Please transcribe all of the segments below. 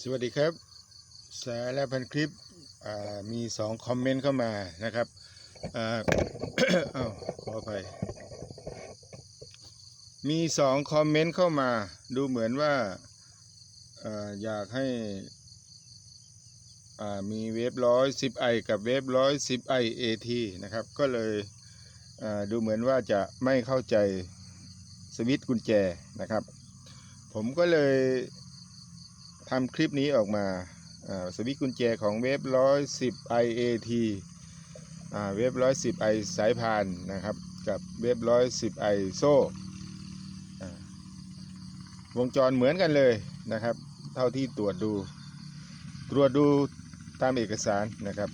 สวัสดีครับสาระพันคลิปมีสองคอมเมนต์เข้ามานะครับอ้าวขออภัยมีสองคอมเมนต์เข้ามา ดูเหมือนว่าออยากให้มีเว็บร้อยสิบไอกับเว็บร้อยสิบไอเอทีนะครับ ก็เลยดูเหมือนว่าจะไม่เข้าใจสวิตช์กุญแจนะครับ ผมก็เลย ทำคลิปนี้ออกมาสวิตกุญแจของเว็บร้อยสิบ IAT อ่าเว็บร้อยสิบไอสายพานนะครับ กับเว็บร้อยสิบไอโซ่วงจรเหมือนกันเลยนะครับ เท่าที่ตรวจดู ตรวจดูตามเอกสารนะครับ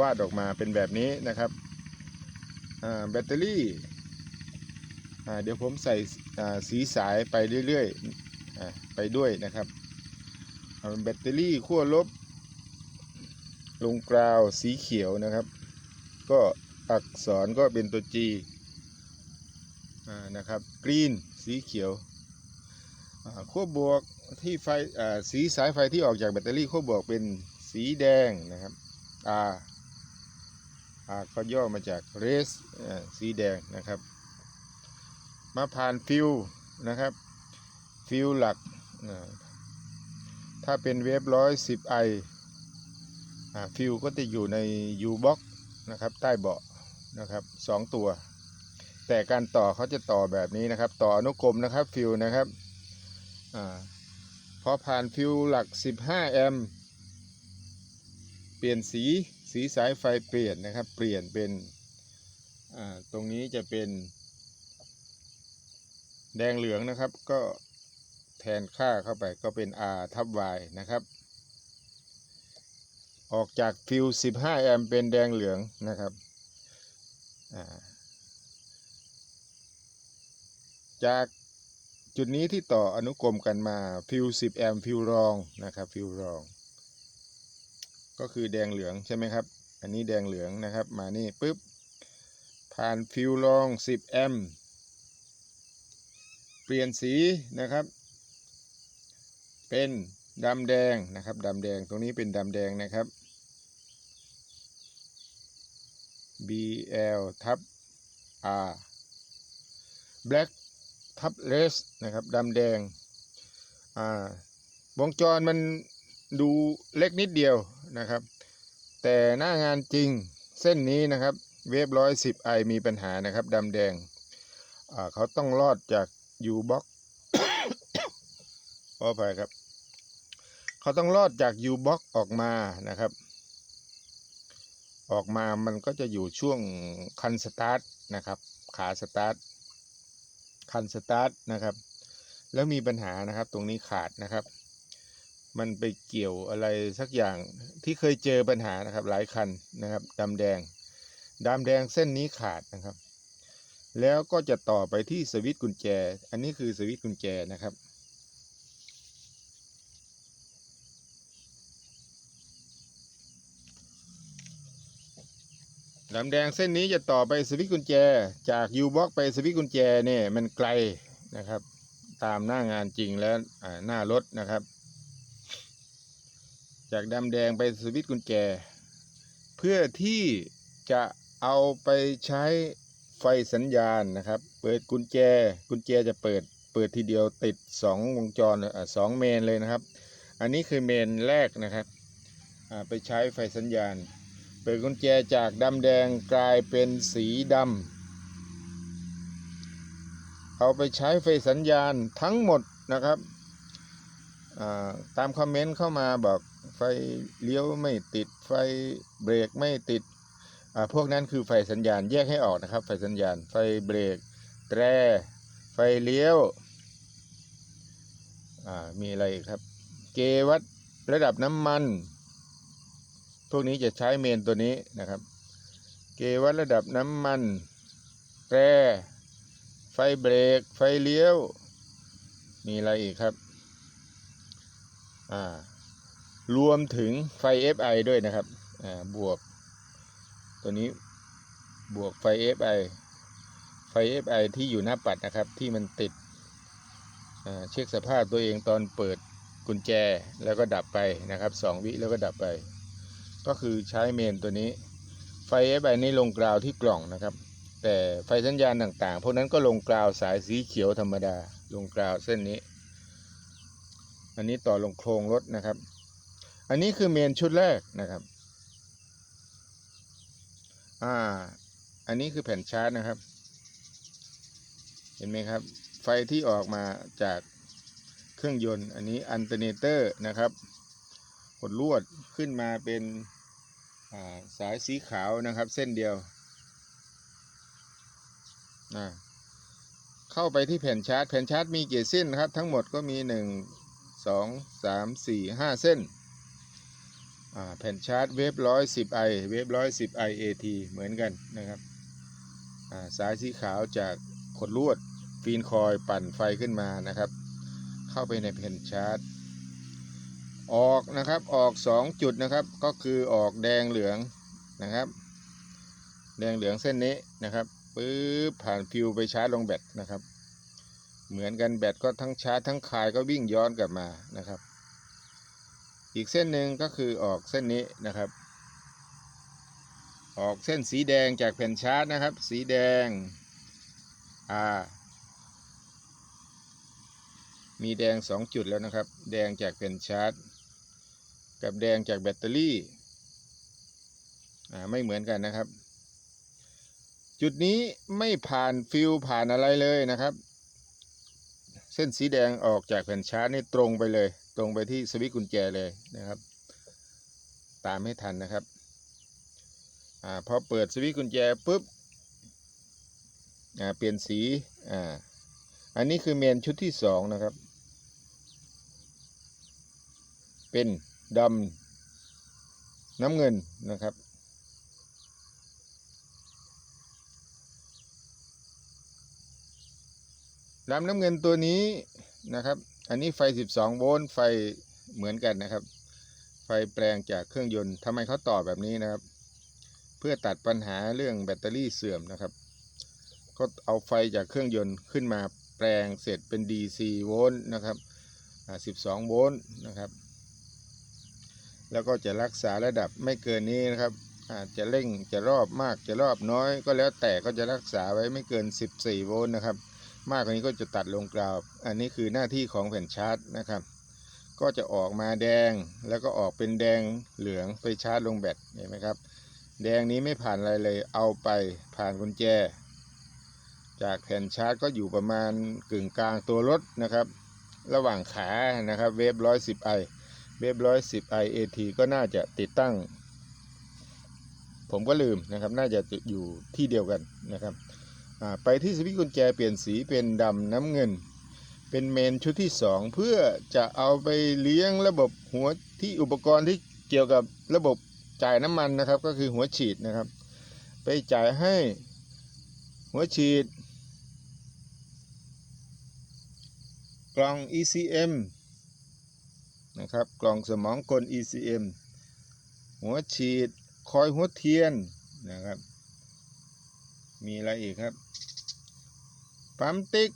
วาดออกมาเป็นแบบนี้นะครับแบตเตอรี่เดี๋ยวผมใส่สีสายไปเรื่อยๆ ไปด้วยนะครับเอาแบตเตอรี่ขั้วลบ ลงกราวสีเขียวนะครับ ก็อักษรก็เป็นตัว G นะครับกรีนสีเขียวขั้วบวกที่ไฟสีสายไฟที่ออกจากแบตเตอรี่ขั้วบวกเป็นสีแดงนะครับ R R ก็ย่อมาจาก res อ่าสีแดงนะครับ มาผ่านฟิวนะครับ ฟิวหลัก ถ้าเป็นเวฟร้อยสิบไอฟิวก็จะอยู่ใน U box นะครับ ใต้เบาะนะครับสองตัว แต่การต่อเขาจะต่อแบบนี้นะครับ ต่ออนุกรมนะครับฟิวนะครับอพอผ่านฟิวหลัก 15 แอมป์เปลี่ยนสีสีสายไฟเปลี่ยนนะครับ เปลี่ยนเป็นตรงนี้จะเป็นแดงเหลืองนะครับก็ แทนค่าเข้าไปก็เป็น R ทับ Y นะครับ ออกจากฟิว15 แอมป์เป็นแดงเหลืองนะครับ จากจุดนี้ที่ต่ออนุกรมกันมาฟิว10 แอมป์ฟิวรองนะครับฟิวรอง ก็คือแดงเหลืองใช่ไหมครับ อันนี้แดงเหลืองนะครับ มานี่ปุ๊บ ผ่านฟิวรอง 10 แอมป์เปลี่ยนสีนะครับ เป็นดำแดงนะครับดำแดงตรงนี้เป็นดำแดงนะครับ BL ทับ R black ทับ res นะครับดำแดงอ่าวงจรมันดูเล็กนิดเดียวนะครับ แต่หน้างานจริงเส้นนี้นะครับ เวฟร้อยสิบไอมีปัญหานะครับดำแดงอ่าเขาต้องรอดจาก U box ขออภัยครับ เขาต้องรอดจาก U box ออกมานะครับ ออกมามันก็จะอยู่ช่วงคันสตาร์ทนะครับ ขาสตาร์ทคันสตาร์ทนะครับ แล้วมีปัญหานะครับ ตรงนี้ขาดนะครับ มันไปเกี่ยวอะไรสักอย่างที่เคยเจอปัญหานะครับ หลายคันนะครับดำแดงดำแดงเส้นนี้ขาดนะครับ แล้วก็จะต่อไปที่สวิตช์กุญแจ อันนี้คือสวิตช์กุญแจนะครับ ดำแดงเส้นนี้จะต่อไปสวิตช์กุญแจ จากยูบ็อกไปสวิตช์กุญแจเนี่ยมันไกลนะครับ ตามหน้างานจริงแล้วหน้ารถนะครับ จากดำแดงไปสวิตช์กุญแจ เพื่อที่จะเอาไปใช้ไฟสัญญาณนะครับ เปิดกุญแจกุญแจจะเปิด เปิดทีเดียวติดสองวงจรสองเมนเลยนะครับ อันนี้คือเมนแรกนะครับไปใช้ไฟสัญญาณ ปิดกุญแจจากดำแดงกลายเป็นสีดำ เอาไปใช้ไฟสัญญาณทั้งหมดนะครับตามคอมเมนต์เข้ามาบอกไฟเลี้ยวไม่ติดไฟเบรกไม่ติด พวกนั้นคือไฟสัญญาณแยกให้ออกนะครับ ไฟสัญญาณ ไฟเบรก แตร ไฟเลี้ยว มีอะไรครับ เกวัดระดับน้ำมัน พวกนี้จะใช้เมนตัวนี้นะครับ เกวัดระดับน้ำมันแตรไฟเบรก ไฟเลี้ยว มีอะไรอีกครับ อ่า รวมถึงไฟ FI ด้วยนะครับ อ่า บวก ตัวนี้บวกไฟ FI ไฟ FI ที่อยู่หน้าปัดนะครับ ที่มันติด เช็คสภาพตัวเองตอนเปิดกุญแจแล้วก็ดับไปนะครับสองวิแล้วก็ดับไป ก็คือใช้เมนตัวนี้ ไฟ FI นี้ลงกราวที่กล่องนะครับ แต่ไฟสัญญาณต่างๆพวกนั้นก็ลงกราวสายสีเขียวธรรมดา ลงกราวเส้นนี้ อันนี้ต่อลงโครงรถนะครับ อันนี้คือเมนชุดแรกนะครับ อ่า อันนี้คือแผ่นชาร์จนะครับ เห็นไหมครับ ไฟที่ออกมาจากเครื่องยนต์ อันนี้อันเทอร์เนเตอร์นะครับกดลวดขึ้นมาเป็น สายสีขาวนะครับ เส้นเดียว เข้าไปที่แผ่นชาร์จ แผ่นชาร์จมีกี่เส้นครับ ทั้งหมดก็มี 1 2 3 4 5 เส้นอ่าแผ่นชาร์จเวฟร้อยสิบไอเวฟร้อยสิบไอเอทีเหมือนกันนะครับาสายสีขาวจากขดลวดฟีนคอยปั่นไฟขึ้นมานะครับ เข้าไปในแผ่นชาร์จ ออกนะครับออก2จุดนะครับก็คือออกแดงเหลืองนะครับ แดงเหลืองเส้นนี้นะครับปึ๊บผ่านฟิวไปชาร์จลงแบตนะครับ เหมือนกันแบตก็ทั้งชาร์จทั้งคายก็วิ่งย้อนกลับมานะครับ อีกเส้นหนึ่งก็คือออกเส้นนี้นะครับ ออกเส้นสีแดงจากแผ่นชาร์จนะครับ สีแดงอ่ามีแดง 2 จุดแล้วนะครับ แดงจากแผ่นชาร์จ กับแดงจากแบตเตอรี่อ่าไม่เหมือนกันนะครับ จุดนี้ไม่ผ่านฟิวผ่านอะไรเลยนะครับ เส้นสีแดงออกจากแผ่นชาร์จนี่ตรงไปเลย ตรงไปที่สวิตช์กุญแจเลยนะครับ ตามให้ทันนะครับอ่าพอเปิดสวิตช์กุญแจปุ๊บอ่าเปลี่ยนสีอ่าอันนี้คือเมนชุดที่สองนะครับ เป็น ดำน้ำเงินนะครับ ดำน้ำเงินตัวนี้นะครับ อันนี้ไฟ 12 โวลต์ไฟเหมือนกันนะครับ ไฟแปลงจากเครื่องยนต์ทำไมเขาต่อแบบนี้นะครับ เพื่อตัดปัญหาเรื่องแบตเตอรี่เสื่อมนะครับก็เอาไฟจากเครื่องยนต์ขึ้นมาแปลงเสร็จเป็น DC โวลต์นะครับ 12 โวลต์นะครับ แล้วก็จะรักษาระดับไม่เกินนี้นะครับอาจจะเร่งจะรอบมากจะรอบน้อย ก็แล้วแต่ก็จะรักษาไว้ไม่เกิน 14 โวลต์นะครับ มากกว่านี้ก็จะตัดลงกราว อันนี้คือหน้าที่ของแผ่นชาร์จนะครับ ก็จะออกมาแดงแล้วก็ออกเป็นแดงเหลืองไปชาร์จลงแบตเห็นไหมครับ แดงนี้ไม่ผ่านอะไรเลยเอาไปผ่านกุญแจ จากแผ่นชาร์จก็อยู่ประมาณกึ่งกลางตัวรถนะครับ ระหว่างขานะครับเวฟร้อยสิบไอ เวฟร้อยสิบไอเอทีก็น่าจะติดตั้ง ผมก็ลืมนะครับ น่าจะอยู่ที่เดียวกันนะครับ ไปที่สวิตช์กุญแจเปลี่ยนสีเป็นดำน้ำเงิน เป็นเมนชุดที่ 2 เพื่อจะเอาไปเลี้ยงระบบหัวที่อุปกรณ์ที่เกี่ยวกับระบบจ่ายน้ำมันนะครับ ก็คือหัวฉีดนะครับ ไปจ่ายให้หัวฉีด กล่อง ECM นะครับ กล่องสมองกล ECM หัวฉีด คอยหัวเทียนนะครับ มีอะไรอีกครับ ปั๊มติ๊ก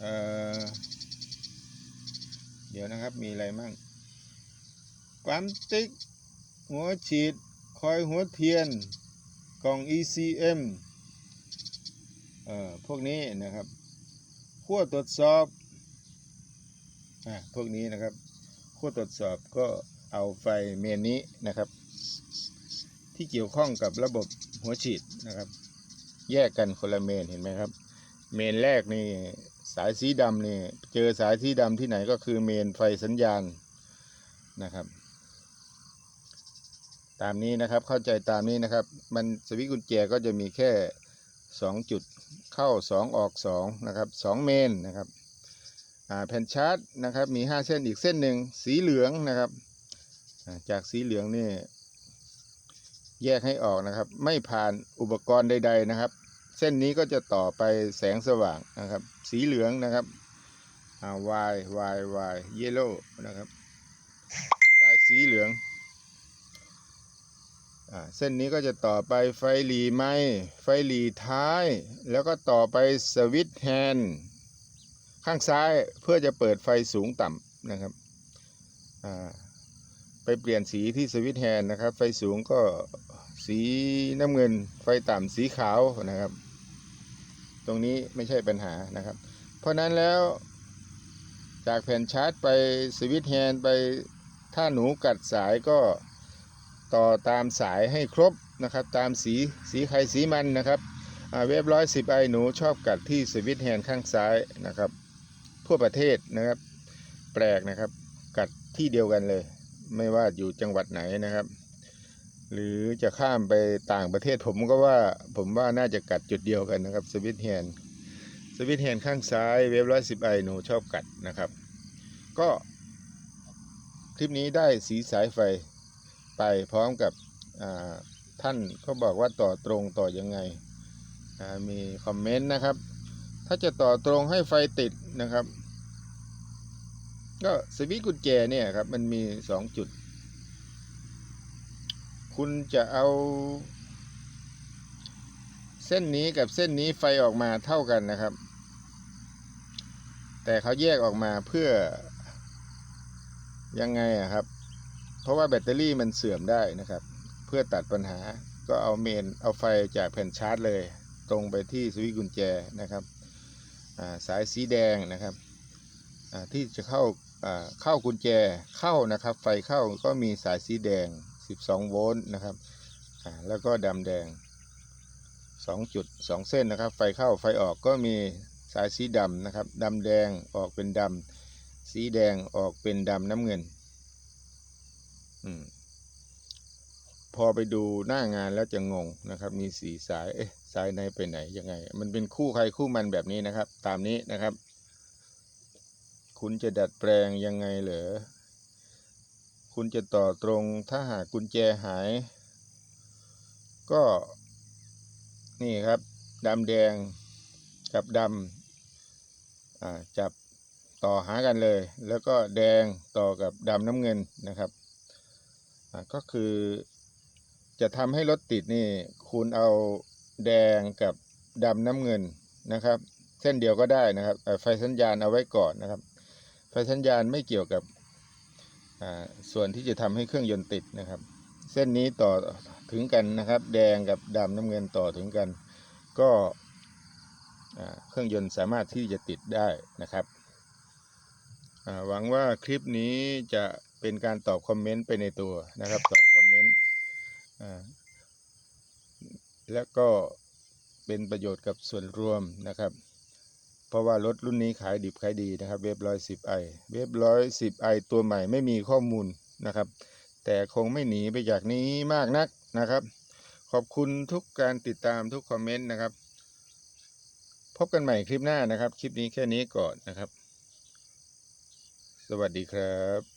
เเดี๋ยวนะครับมีอะไรมั่งปั๊มติ๊ก หัวฉีด คอยหัวเทียน กล่อง ECM เอ่อพวกนี้นะครับ ขั้วตรวจสอบอ่าพวกนี้นะครับขั้วตรวจสอบก็เอาไฟเมนนี้นะครับ ที่เกี่ยวข้องกับระบบหัวฉีดนะครับ แยกกันคนละเมนเห็นไหมครับ เมนแรกนี่สายสีดำนี่เจอสายสีดำที่ไหนก็คือเมนไฟสัญญาณนะครับตามนี้นะครับเข้าใจตามนี้นะครับ มันสวิตช์กุญแจก็จะมีแค่ 2จุดเข้า2องออก2นะครับ2เมนนะครับแผ่นชาร์จนะครับมี5เส้นอีกเส้นหนึ่งสีเหลืองนะครับจากสีเหลืองนี่แยกให้ออกนะครับ ไม่ผ่านอุปกรณ์ใด ๆนะครับ เส้นนี้ก็จะต่อไปแสงสว่างนะครับ สีเหลืองนะครับอ่า Y Y Y yellow นะครับสายสีเหลือง เส้นนี้ก็จะต่อไปไฟหลีไม้ไฟหลีท้าย แล้วก็ต่อไปสวิตช์แฮนด์ข้างซ้ายเพื่อจะเปิดไฟสูงต่ำนะครับไปเปลี่ยนสีที่สวิตช์แฮนด์นะครับ ไฟสูงก็สีน้ำเงิน ไฟต่ำสีขาวนะครับ ตรงนี้ไม่ใช่ปัญหานะครับ เพราะนั้นแล้วจากแผ่นชาร์จไปสวิตช์แฮนด์ไปถ้าหนูกัดสายก็ ต่อตามสายให้ครบนะครับตามสีสีใครสีมันนะครับเวฟร้อยสิบไอหนูชอบกัดที่สวิตช์แฮนด์ข้างซ้ายนะครับทั่วประเทศนะครับ แปลกนะครับ กัดที่เดียวกันเลย ไม่ว่าอยู่จังหวัดไหนนะครับ หรือจะข้ามไปต่างประเทศผมก็ว่าผมว่าน่าจะกัดจุดเดียวกันนะครับสวิตช์แฮนด์สวิตช์แฮนด์ข้างซ้ายเวฟร้อยสิบไอหนูชอบกัดนะครับ ก็คลิปนี้ได้สีสายไฟ ไปพร้อมกับท่านก็บอกว่าต่อตรงต่อยังไงมีคอมเมนต์นะครับ ถ้าจะต่อตรงให้ไฟติดนะครับ ก็สวิตช์กุญแจเนี่ยครับมันมีสองจุด คุณจะเอา เส้นนี้กับเส้นนี้ไฟออกมาเท่ากันนะครับ แต่เขาแยกออกมาเพื่อยังไงอะครับ เพราะว่าแบตเตอรี่มันเสื่อมได้นะครับ เพื่อตัดปัญหาก็เอาเมนเอาไฟจากแผ่นชาร์จเลย ตรงไปที่สวิตช์กุญแจนะครับสายสีแดงนะครับที่จะเข้าเข้ากุญแจเข้านะครับ ไฟเข้าก็มีสายสีแดง 12 โวลต์นะครับแล้วก็ดำแดง 2 จุด 2 เส้นนะครับ ไฟเข้าไฟออกก็มีสายสีดำนะครับดำแดงออกเป็นดำสีแดงออกเป็นดำน้ำเงิน อมพอไปดูหน้างานแล้วจะงงนะครับ มีสีสาย เอ๊ะ สายในไปไหนยังไง มันเป็นคู่ใครคู่มันแบบนี้นะครับ ตามนี้นะครับ คุณจะดัดแปลงยังไงเหรอ คุณจะต่อตรง ถ้าหากกุญแจหาย ก็ นี่ครับดำแดงกับดำอ่าจับต่อหากันเลย แล้วก็แดงต่อกับดำน้ำเงินนะครับ ก็คือจะทำให้รถติดนี่ คุณเอาแดงกับดำน้ำเงินนะครับ เส้นเดียวก็ได้นะครับไฟสัญญาณเอาไว้ก่อนนะครับ ไฟสัญญาณไม่เกี่ยวกับส่วนที่จะทำให้เครื่องยนต์ติดนะครับ เส้นนี้ต่อถึงกันนะครับ แดงกับดำน้ำเงินต่อถึงกัน ก็เครื่องยนต์สามารถที่จะติดได้นะครับหวังว่าคลิปนี้จะ เป็นการตอบคอมเมนต์ไปในตัวนะครับสองคอมเมนต์แล้วก็เป็นประโยชน์กับส่วนรวมนะครับ เพราะว่ารถรุ่นนี้ขายดิบขายดีนะครับ เว็บร้อยสิบไอเว็บร้อยสิบไอตัวใหม่ไม่มีข้อมูลนะครับ แต่คงไม่หนีไปจากนี้มากนักนะครับ ขอบคุณทุกการติดตามทุกคอมเมนต์นะครับ พบกันใหม่คลิปหน้านะครับ คลิปนี้แค่นี้ก่อนนะครับ สวัสดีครับ